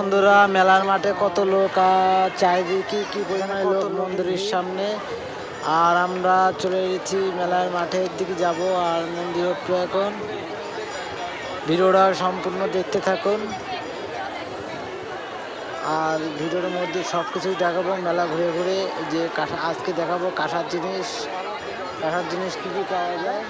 বন্ধুরা মেলার মাঠে কত লোক চারিদিকে কি পরিমাণে লোক মন্দিরের সামনে। আর আমরা চলে গেছি মেলার মাঠের দিকে যাব আর মন্দির একটু এখন। ভিডিওটা সম্পূর্ণ দেখতে থাকুন। আর ভিডিওর মধ্যে সব কিছুই দেখাবো মেলা ঘুরে ঘুরে যে কাঁসা আজকে দেখাবো কাঁসার জিনিস। কাঁসার জিনিস কী কী পাওয়া যায়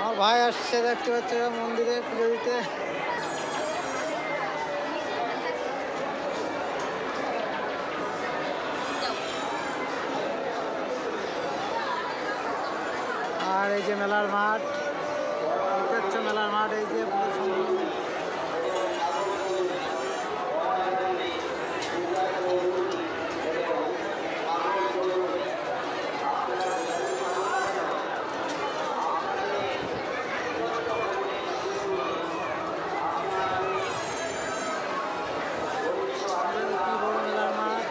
আমার ভাই আসছে দেখতে পাচ্ছে মন্দিরে পুজো দিতে। আর এই যে মেলার মাঠ দেখতে মেলার মাঠ, এই যে পুরো সুন্দর। কি বড় মেলার মাঠ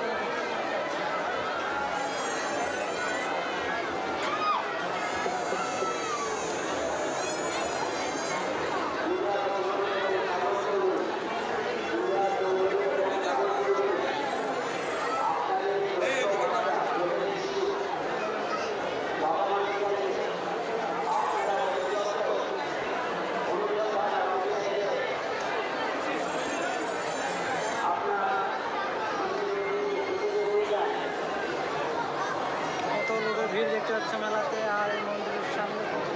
কত লোকের ভিড় দেখতে পাচ্ছে মেলাতে আর এই মন্দিরের সামনে কত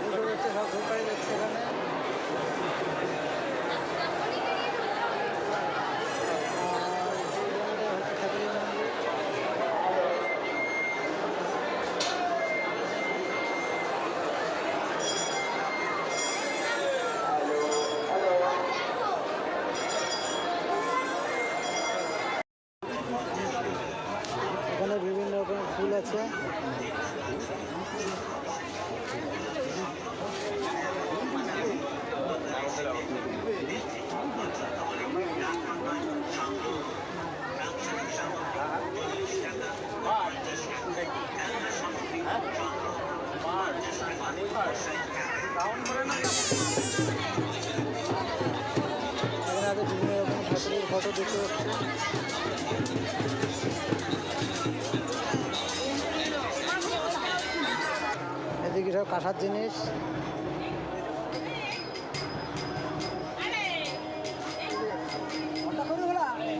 পুজো হচ্ছে সব ঢুকাই দেখছে এখানে। পাচ্ছি এদিকে সব কাঁসার জিনিস।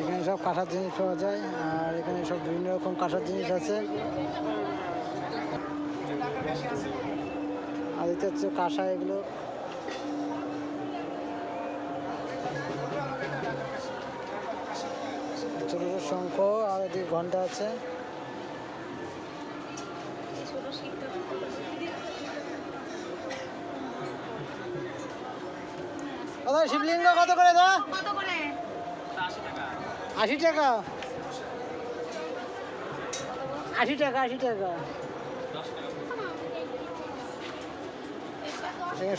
এখানে সব কাঁসার জিনিস পাওয়া যায়, আর এখানে সব বিভিন্ন রকম কাঁসার জিনিস আছে। আর এটা হচ্ছে কাঁসা এগুলো। শঙ্খ আর এদিকে ঘণ্টা আছে। শিবলিঙ্গ কত করে দা আশি টাকা। আশি টাকা আশি টাকা।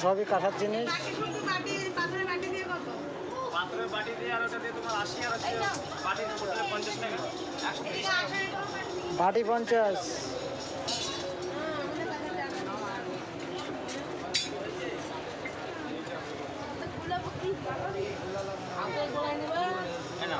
সবই কাঁসার জিনিস বাটি শুধু বাটি পাথরের বাটি দিয়ে কত পাথরের বাটি দিয়ে আর ওটা দিয়ে তোমার আশি আর বাটি পঞ্চাশ টাকা। বাটি পঞ্চাশ হ্যাঁ না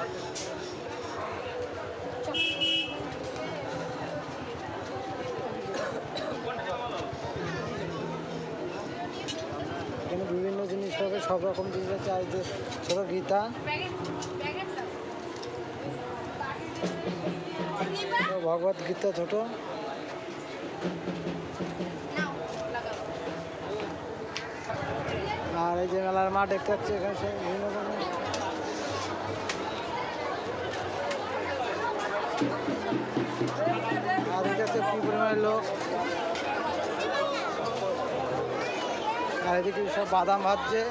এখানে বিভিন্ন জিনিস পাবে সব রকম জিনিস আছে আর যে ছোট গীতা। ভগবত গীতা ছোট। আর এই যে মেলার মাঠ দেখতে পাচ্ছি এখানে সব বিভিন্ন রকমের আর লোক। আর এদিকে সব বাদাম ভাজছে।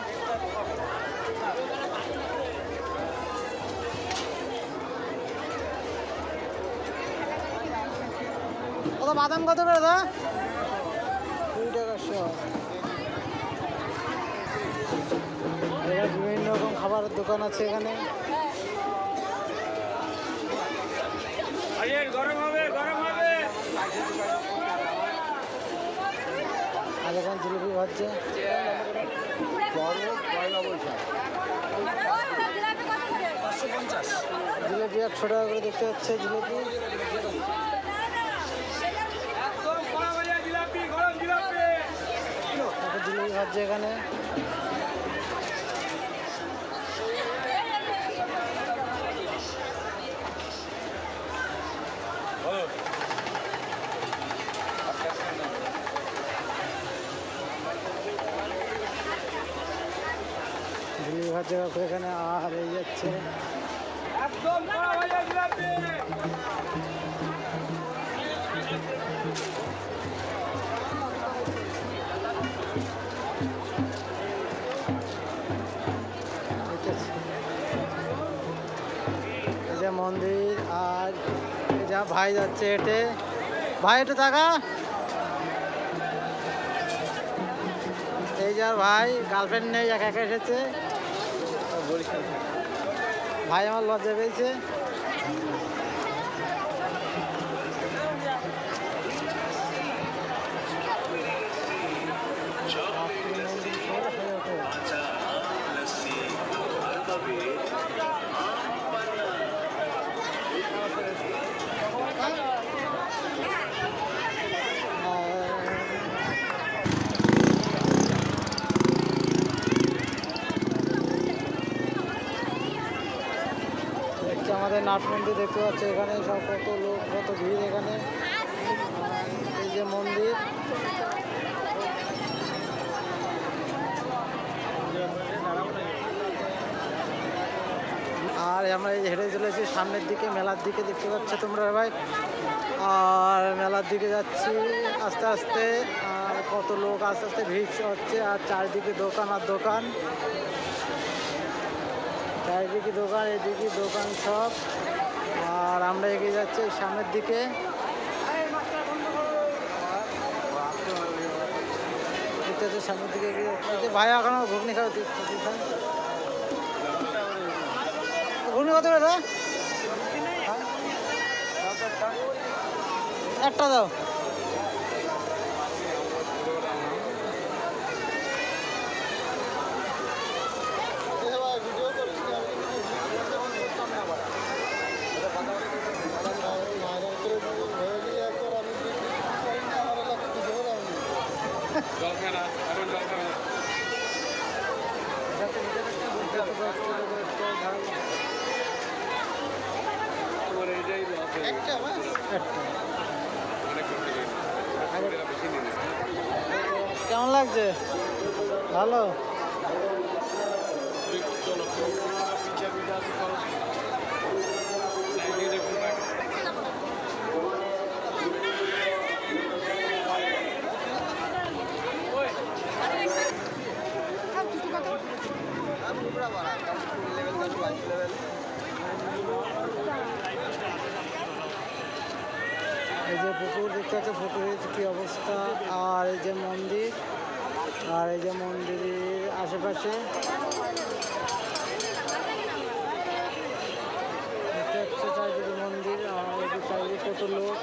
দাদা, বাদাম কত করে, দাদা? কুড়ি টাকা শ বিভিন্ন রকম খাবারের দোকান আছে এখানে। আর এখানে জিলিপি ভাজছে। জিলিপি একশো টাকা করে দেখতে পাচ্ছে জিলিপি একদম কড়া ভাজা জিলাপি গরম জিলাপি তারপর জিলিপি ভাজছে এখানে জিলিপি ভাজছে এখানে আর এই যাচ্ছে। একদম ভাই যাচ্ছে হেঁটে। ভাই হেঁটে থাকা এই যার ভাই গার্লফ্রেন্ড নেই, একা একা এসেছে। ভাই আমার লজ্জা পেয়েছে। নাট মন্দির দেখতে পাচ্ছি, এখানে সব কত লোক, কত ভিড় এখানে। এই যে মন্দির। আর আমরা এই হেঁটে চলেছি সামনের দিকে, মেলার দিকে দেখতে পাচ্ছ তোমরা ভাই আর মেলার দিকে যাচ্ছি আস্তে আস্তে, আর কত লোক আস্তে আস্তে ভিড় হচ্ছে, আর চারিদিকে দোকান আর দোকান। চারিদিকে দোকান, এদিকে দোকান সব। আর আমরা এগিয়ে যাচ্ছি সামনের দিকে। সামনের দিকে এগিয়ে ভাই এখনও ঘুগনি তুই ঘুগনি কত? একটা দাও। কেমন লাগছে? ভালো চলো পিচার পিঠা আছে করো লাইনে দেখুন এই যে পুকুর দেখতে পাচ্ছ পুকুরের কি অবস্থা? আর এই যে মন্দির, আর এই যে মন্দিরের আশেপাশে। চারিদিকে মন্দির, আর চারিদিকে কত লোক।